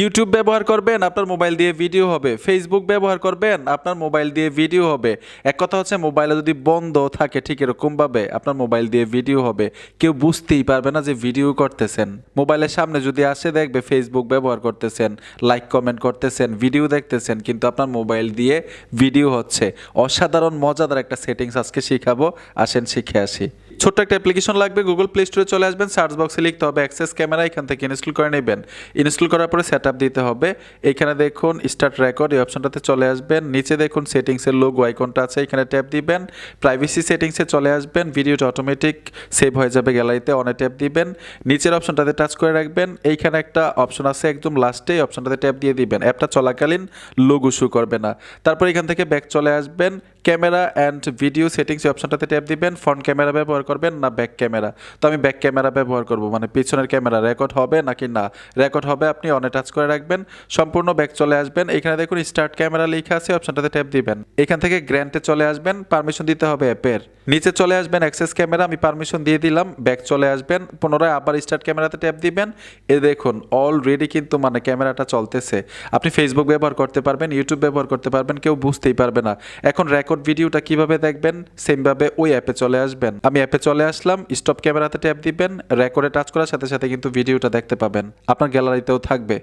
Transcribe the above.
YouTube ব্যবহার করবেন, আপনার মোবাইল দিয়ে ভিডিও হবে। ফেসবুক ব্যবহার করবেন, আপনার মোবাইল দিয়ে ভিডিও হবে। এক কথা হচ্ছে মোবাইলে যদি বন্ধ থাকে ঠিক এরকমভাবে, আপনার মোবাইল দিয়ে ভিডিও হবে। কেউ বুঝতেই পারবে না যে ভিডিও করতেছেন। মোবাইলের সামনে যদি আসে, দেখবে ফেসবুক ব্যবহার করতেছেন লাইক কমেন্ট করতেছেন ভিডিও দেখতেছেন, কিন্তু আপনার মোবাইল দিয়ে ভিডিও হচ্ছে। অসাধারণ, মজাদার একটা সেটিংস আজকে শিখাবো। আসেন, শিখে আসি। ছোট্ট একটা অ্যাপ্লিকেশন লাগবে গুগল প্লে স্টোরে চলে আসবেন সার্চ বক্সে লিখতে হবে অ্যাক্সেস ক্যামেরা এখান থেকে ইনস্টল করে নেবেন। ইনস্টল করার পরে সেট দিতে হবে। এখানে দেখুন স্টার্ট রেকর্ড এই অপশনটাতে চলে আসবেন। নিচে দেখুন সেটিংসের লোগো আইকনটা আছে, এখানে ট্যাপ দিবেন। প্রাইভেসি সেটিংসে চলে আসবেন। ভিডিওটা অটোমেটিক সেভ হয়ে যাবে গ্যালারিতে অনে ট্যাপ দিবেন। নিচের অপশনটাতে টাচ করে রাখবেন। এইখানে একটা অপশন আছে একদম লাস্টে এই অপশনটাতে ট্যাপ দিয়ে দিবেন। অ্যাপটা চলাকালীন লোগো শু করবে না। তারপর এখান থেকে ব্যাক চলে আসবেন। ক্যামেরা অ্যান্ড ভিডিও সেটিংস এই অপশনটাতে ট্যাপ দিবেন। ফ্রন্ট ক্যামেরা ব্যবহার করবেন না ব্যাক ক্যামেরা তো আমি ব্যাক ক্যামেরা ব্যবহার করব মানে পিছনের ক্যামেরা রেকর্ড হবে নাকি না? রেকর্ড হবে, আপনি অনে টাচ করে রাখবেন, সম্পূর্ণ ব্যাক চলে আসবেন। এখানে দেখুন স্টার্ট ক্যামেরা লেখা আছে অপশনটাতে ট্যাপ দিবেন। এখান থেকে গ্র্যান্টে চলে আসবেন পারমিশন দিতে হবে অ্যাপের নিচে চলে আসবেন অ্যাক্সেস ক্যামেরা আমি পারমিশন দিয়ে দিলাম ব্যাক চলে আসবেন, পুনরায় আবার স্টার্ট ক্যামেরাতে ট্যাপ দিবেন। এ দেখুন অলরেডি কিন্তু মানে ক্যামেরাটা চলতেছে। আপনি ফেসবুক ব্যবহার করতে পারবেন ইউটিউব ব্যবহার করতে পারবেন, কেউ বুঝতেই পারবে না। এখন রেকর্ড ভিডিওটা কীভাবে দেখবেন? সেমভাবে ওই অ্যাপে চলে আসবেন। আমি অ্যাপে চলে আসলাম। স্টপ ক্যামেরাতে ট্যাপ দিবেন রেকর্ডে টাচ করার সাথে সাথে কিন্তু ভিডিওটা দেখতে পাবেন। আপনার গ্যালারিতেও থাকবে।